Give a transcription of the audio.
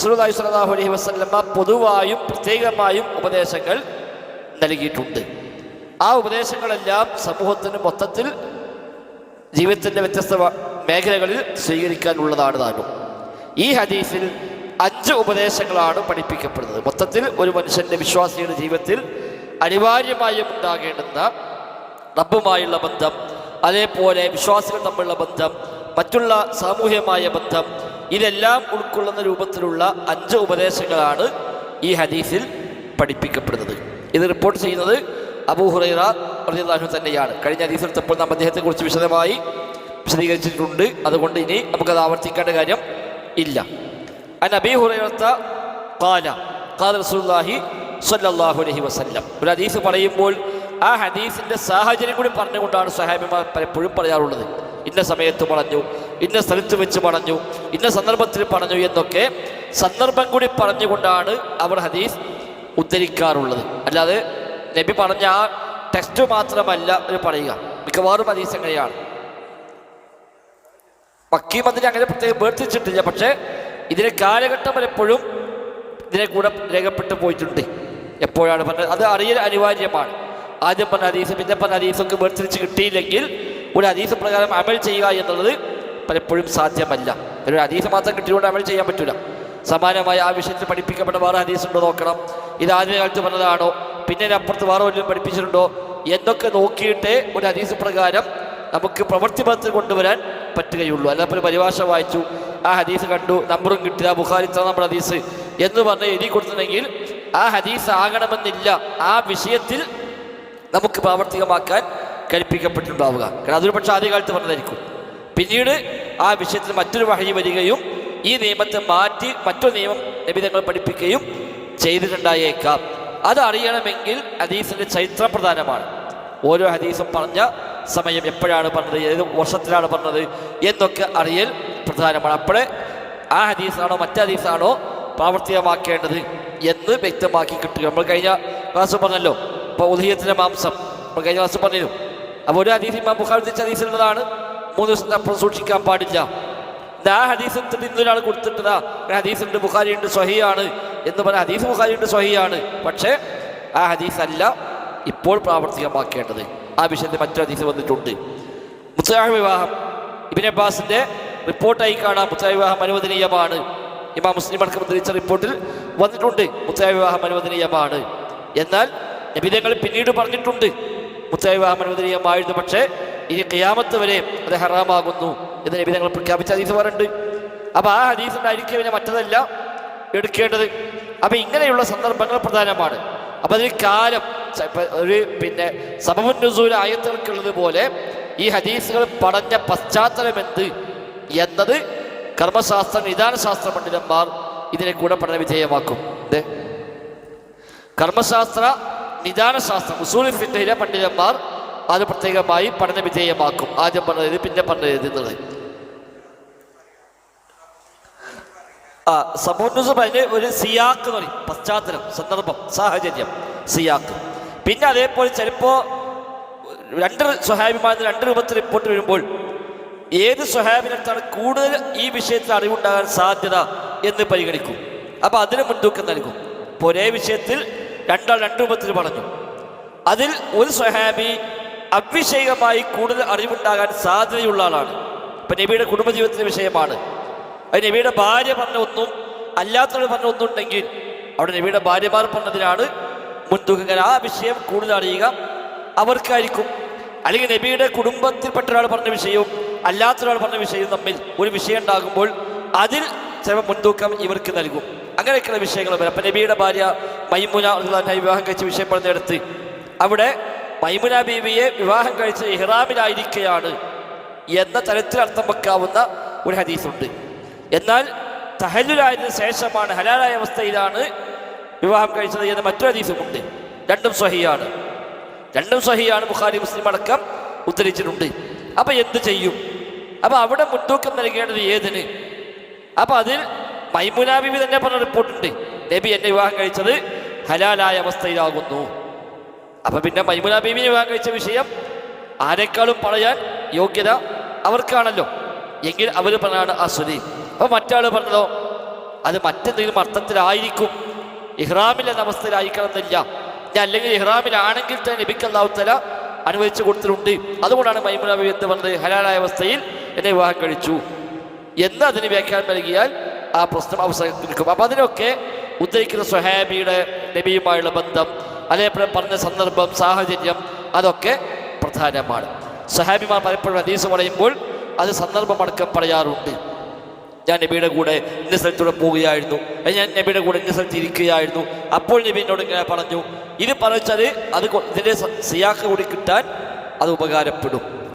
റസൂലുള്ളാഹി അലൈഹി വസല്ലമ പൊതുവായും പ്രത്യേകമായും ഉപദേശങ്ങൾ നൽകിയിട്ടുണ്ട്. ആ ഉപദേശങ്ങളെല്ലാം സമൂഹത്തിന് മൊത്തത്തിൽ ജീവിതത്തിന്റെ വ്യത്യസ്ത മേഖലകളിൽ സ്വീകരിക്കാനുള്ളതാണ് താനും. ഈ ഹദീസിൽ അഞ്ച് ഉപദേശങ്ങളാണ് പഠിപ്പിക്കപ്പെടുന്നത്. മൊത്തത്തിൽ ഒരു മനുഷ്യന്റെ വിശ്വാസിയുടെ ജീവിതത്തിൽ അനിവാര്യമായും ഉണ്ടാകേണ്ടുന്ന റബ്ബുമായുള്ള ബന്ധം അതേപോലെ വിശ്വാസികൾ തമ്മിലുള്ള ബന്ധം മറ്റുള്ള സാമൂഹ്യമായ ബന്ധം ഇതെല്ലാം ഉൾക്കൊള്ളുന്ന രൂപത്തിലുള്ള അഞ്ച് ഉപദേശങ്ങളാണ് ഈ ഹദീസിൽ പഠിപ്പിക്കപ്പെടുന്നത്. ഇത് റിപ്പോർട്ട് ചെയ്യുന്നത് അബൂഹുറൈറ റളിയല്ലാഹു തന്നെയാണ്. കഴിഞ്ഞ ഹദീസിൽ എടുത്തപ്പോൾ നാം അദ്ദേഹത്തെക്കുറിച്ച് വിശദമായി വിശദീകരിച്ചിട്ടുണ്ട്. അതുകൊണ്ട് ഇനി നമുക്കത് ആവർത്തിക്കേണ്ട കാര്യം ഇല്ല. അൻ അബീ ഹുറൈറത്ത കാല കാല റസൂലുള്ളാഹി സ്വല്ലല്ലാഹു അലൈഹി വസല്ലം. ഒരു ഹദീസ് പറയുമ്പോൾ ആ ഹദീസിന്റെ സാഹചര്യം കൂടി പറഞ്ഞുകൊണ്ടാണ് സഹാബിമാർ പലപ്പോഴും പറയാറുള്ളത്. ഇന്ന സമയത്ത് പറഞ്ഞു ഇന്ന സ്ഥലത്ത് വെച്ച് പറഞ്ഞു ഇന്ന സന്ദർഭത്തിൽ പറഞ്ഞു എന്നൊക്കെ സന്ദർഭം കൂടി പറഞ്ഞുകൊണ്ടാണ് അവർ ഹദീസ് ഉദ്ധരിക്കാറുള്ളത്. അല്ലാതെ നബി പറഞ്ഞ ആ ടെക്സ്റ്റ് മാത്രമല്ല അവർ പറയുക. മിക്കവാറും ഹദീസ് എങ്ങനെയാണ് വക്കീം അതിനെ അങ്ങനെ പ്രത്യേകം വേർതിരിച്ചിട്ടില്ല. പക്ഷേ ഇതിലെ കാലഘട്ടം പലപ്പോഴും ഇതിനെ കൂടെ രേഖപ്പെട്ടു പോയിട്ടുണ്ട്. എപ്പോഴാണ് പറഞ്ഞത്? അത് അറിയൽ അനിവാര്യമാണ്. ആദ്യം പറഞ്ഞ ഹദീസ് പിന്നെ പറഞ്ഞ ഹദീസൊക്കെ വേർതിരിച്ച് കിട്ടിയില്ലെങ്കിൽ ഒരു ഹദീസ് പ്രകാരം അമൽ ചെയ്യുക എന്നുള്ളത് പലപ്പോഴും സാധ്യമല്ല. ഒരു ഹദീസ് മാത്രം കിട്ടിയതുകൊണ്ട് അമൽ ചെയ്യാൻ പറ്റില്ല സമാനമായ ആ വിഷയത്തിൽ പഠിപ്പിക്കപ്പെട്ട വേറെ ഹദീസ് ഉണ്ടോ നോക്കണം. ഇത് ആദ്യ കാലത്ത് പറഞ്ഞതാണോ? പിന്നെ അപ്പുറത്ത് വേറെ വല്ലതും പഠിപ്പിച്ചിട്ടുണ്ടോ? എന്നൊക്കെ നോക്കിയിട്ടേ ഒരു ഹദീസ് പ്രകാരം നമുക്ക് പ്രവൃത്തി പദത്തിൽ കൊണ്ടുവരാൻ പറ്റുകയുള്ളൂ. അല്ലാതെ ഒരു പരിഭാഷ വായിച്ചു. ആ ഹദീസ് കണ്ടു. നമ്പറും കിട്ടുക ബുഖാരി ഇത്ര നമ്മുടെ ഹദീസ് എന്ന് പറഞ്ഞ് എഴുതി കൊടുത്തിട്ടുണ്ടെങ്കിൽ ആ ഹദീസ് ആകണമെന്നില്ല. ആ വിഷയത്തിൽ നമുക്ക് പ്രാവർത്തികമാക്കാൻ കൽപ്പിക്കപ്പെട്ടിട്ടുണ്ടാവുക. കാരണം അതൊരു പക്ഷേ ആദ്യകാലത്ത് പറഞ്ഞതായിരിക്കും. പിന്നീട് ആ വിഷയത്തിൽ മറ്റൊരു വഴി വരികയും ഈ നിയമത്തെ മാറ്റി മറ്റൊരു നിയമം നിബിധങ്ങൾ പഠിപ്പിക്കുകയും ചെയ്തിട്ടുണ്ടായേക്കാം. അത് അറിയണമെങ്കിൽ ഹദീസിന്റെ ചരിത്ര പ്രധാനമാണ്. ഓരോ ഹദീസും പറഞ്ഞ സമയം എപ്പോഴാണ് പറഞ്ഞത് ഏത് വർഷത്തിലാണ് പറഞ്ഞത് എന്നൊക്കെ അറിയൽ പ്രധാനമാണ്. അപ്പോഴേ ആ ഹദീസാണോ മറ്റേ ഹദീസാണോ പ്രാവർത്തികമാക്കേണ്ടത് എന്ന് വ്യക്തമാക്കി കിട്ടുക. നമ്മൾ കഴിഞ്ഞ ക്ലാസ് പറഞ്ഞല്ലോ ഇപ്പോൾ ഉദയത്തിന്റെ മാംസം. നമ്മൾ കഴിഞ്ഞ ക്ലാസ് പറഞ്ഞിരുന്നു. അപ്പോൾ ഒരു ഹദീസ് ഇമാം ബുഖാർ ഹദീസിലുള്ളതാണ്. മൂന്ന് ദിവസം അപ്പുറം സൂക്ഷിക്കാൻ പാടില്ല. ആ ഹദീസ് ഇന്നൊരാൾ കൊടുത്തിട്ടതാ. ഹദീസ് ഉണ്ട് ബുഖാരി ഉണ്ട് സ്വഹിയാണ് എന്ന് പറഞ്ഞ ഹദീസ് ബുഖാരി ഉണ്ട് സ്വഹിയാണ് പക്ഷേ ആ ഹദീസ് അല്ല ഇപ്പോൾ പ്രാവർത്തികമാക്കേണ്ടത്. ആ വിഷയത്തിൽ മറ്റൊരു ഹദീസ് വന്നിട്ടുണ്ട്. മുസ്ലാഹ വിവാഹം. ഇബിൻ അബ്ബാസിന്റെ റിപ്പോർട്ടായി കാണാം. മുസ്ലാഹ വിവാഹം അനുവദനീയമാണ്. ഇമാം മുസ്ലിം അടക്കം ഉദ്ധരിച്ച റിപ്പോർട്ടിൽ വന്നിട്ടുണ്ട് മുസ്ലാഹ വിവാഹം അനുവദനീയമാണ്. എന്നാൽ നബിതങ്ങൾ പിന്നീട് പറഞ്ഞിട്ടുണ്ട് മുസ്ലാഹ വിവാഹം അനുവദനീയമായിരുന്നു. പക്ഷേ ഇനി ക്യാമത്ത് വരെ അത് ഹറാമാകുന്നു എന്ന് നബി തങ്ങൾ പ്രഖ്യാപിച്ച ഹദീസ് പറയുന്നുണ്ട് അപ്പോൾ ആ ഹദീസ് ഉണ്ടായിരിക്കും പിന്നെ മറ്റതല്ല എടുക്കേണ്ടത്. അപ്പം ഇങ്ങനെയുള്ള സന്ദർഭങ്ങൾ പ്രധാനമാണ്. അപ്പം അതിന് കാലം ഒരു പിന്നെ സമമുന്നസൂല ആയത്തുകൾക്കുള്ളത് പോലെ ഈ ഹദീസുകൾ പറഞ്ഞ പശ്ചാത്തലം എന്ത് എന്നത് കർമ്മശാസ്ത്ര നിദാനശാസ്ത്ര പണ്ഡിതന്മാർ ഇതിനെ കൂടെ പഠന വിധേയമാക്കും. കർമ്മശാസ്ത്ര നിദാനശാസ്ത്രം ഉസൂലി ഫിത്തയിലെ പണ്ഡിതന്മാർ അത് പ്രത്യേകമായി പഠന വിധേയമാക്കും. ആദ്യം പറഞ്ഞത് പിന്നെ പറഞ്ഞത് എന്നുള്ളത് ആ സമൂഹ അതിന് ഒരു സിയാക്ക് എന്ന് പറയും. പശ്ചാത്തലം സന്ദർഭം സാഹചര്യം. സിയാക്ക്. പിന്നെ അതേപോലെ ചിലപ്പോൾ രണ്ട് സ്വഹാബിമാരിൽ രണ്ട് രൂപത്തിൽ റിപ്പോർട്ട് വരുമ്പോൾ ഏത് സ്വഹാബിനടുത്താണ് കൂടുതൽ ഈ വിഷയത്തിൽ അറിവുണ്ടാകാൻ സാധ്യത എന്ന് പരിഗണിക്കും. അപ്പോൾ അതിന് മുൻതൂക്കം നൽകും. ഒരേ വിഷയത്തിൽ രണ്ടാൾ രണ്ട് രൂപത്തിൽ പറഞ്ഞു. അതിൽ ഒരു സ്വഹാബി അവിഷയകമായി കൂടുതൽ അറിവുണ്ടാകാൻ സാധ്യതയുള്ള ആളാണ്. ഇപ്പം നബിയുടെ കുടുംബജീവിതത്തിന്റെ വിഷയമാണ്. അത് നബിയുടെ ഭാര്യ പറഞ്ഞ ഒന്നും അല്ലാത്തവർ പറഞ്ഞ ഒന്നും ഉണ്ടെങ്കിൽ അവിടെ നബിയുടെ ഭാര്യമാർ പറഞ്ഞതിനാണ് മുൻതൂക്കങ്ങൾ ആ വിഷയം കൂടുതൽ അറിയുക. അവർക്കായിരിക്കും. അല്ലെങ്കിൽ നബിയുടെ കുടുംബത്തിൽപ്പെട്ട ഒരാൾ പറഞ്ഞ വിഷയവും അല്ലാത്ത ഒരാൾ പറഞ്ഞ വിഷയവും തമ്മിൽ ഒരു വിഷയം ഉണ്ടാകുമ്പോൾ അതിൽ ചില മുൻതൂക്കം ഇവർക്ക് നൽകും. അങ്ങനെയൊക്കെയുള്ള വിഷയങ്ങൾ വരും. അപ്പം നബിയുടെ ഭാര്യ മൈമുന വിവാഹം കഴിച്ച വിഷയം പറഞ്ഞെടുത്ത് അവിടെ മൈമുന ബീവിയെ വിവാഹം കഴിച്ച ഇഹ്റാമിലായിരിക്കുകയാണ് എന്ന തരത്തിൽ അർത്ഥം വെക്കാവുന്ന ഒരു ഹദീസുണ്ട്. എന്നാൽ തഹല്ലുലായതിനു ശേഷമാണ് ഹലാലായ അവസ്ഥയിലാണ് വിവാഹം കഴിച്ചത് എന്ന മറ്റൊരു ഹദീസുമുണ്ട്. രണ്ടും സ്വഹിയാണ് രണ്ടും സ്വഹിയാണ് ബുഖാരി മുസ്ലിം അടക്കം ഉദ്ധരിച്ചിട്ടുണ്ട്. അപ്പൊ എന്ത് ചെയ്യും? അപ്പൊ അവിടെ മുൻതൂക്കം നൽകേണ്ടത് ഏതിന്? അപ്പൊ അതിൽ മൈമുന ബിബി തന്നെ പറഞ്ഞ റിപ്പോർട്ടുണ്ട്. നബി എന്നെ വിവാഹം കഴിച്ചത് ഹലാലായ അവസ്ഥയിലാകുന്നു. അപ്പൊ പിന്നെ മൈമുന ബീവിനെ വിവാഹം കഴിച്ച വിഷയം ആരെക്കാളും പറയാൻ യോഗ്യത അവർക്കാണല്ലോ. എങ്കിൽ അവർ പറഞ്ഞാണ് അസുരി അപ്പൊ മറ്റാൾ പറഞ്ഞതോ? അത് മറ്റെന്തെങ്കിലും അർത്ഥത്തിലായിരിക്കും. ഇഹ്റാമിൽ എന്ന അവസ്ഥയിലായിരിക്കണം എന്നില്ല ഞാൻ അല്ലെങ്കിൽ ഇഹ്റാമിലാണെങ്കിൽ തന്നെ അള്ളാഹുത്തല അനുവദിച്ചു കൊടുത്തിട്ടുണ്ട്. അതുകൊണ്ടാണ് മൈമുന ബി എന്ന് പറഞ്ഞത്? ഹലാലായ അവസ്ഥയിൽ എന്നെ വിവാഹം കഴിച്ചു. എന്ന് അതിന് വ്യാഖ്യാനം നൽകിയാൽ ആ പ്രശ്നം അവസാനിക്കും അപ്പം അതിനൊക്കെ ഉദ്ധരിക്കുന്ന സ്വഹാബിയുടെ നബിയുമായുള്ള ബന്ധം അതേപോലെ പറഞ്ഞ സന്ദർഭം സാഹചര്യം അതൊക്കെ പ്രധാനമാണ്. സഹാബിമാർ പലപ്പോഴും ഹദീസ് പറയുമ്പോൾ അത് സന്ദർഭമടക്കം പറയാറുണ്ട്. ഞാൻ നബിയുടെ കൂടെ ഇന്ന സ്ഥലത്തൂടെ പോവുകയായിരുന്നു. ഞാൻ നബിയുടെ കൂടെ ഇന്ന സ്ഥലത്ത് ഇരിക്കുകയായിരുന്നു. അപ്പോൾ നബി എന്നോട് ഇങ്ങനെ പറഞ്ഞു ഇത് പറഞ്ഞാൽ അത് ഇതിന്റെ സിയാക്ക് കൂടി കിട്ടാൻ അത് ഉപകാരപ്പെടും.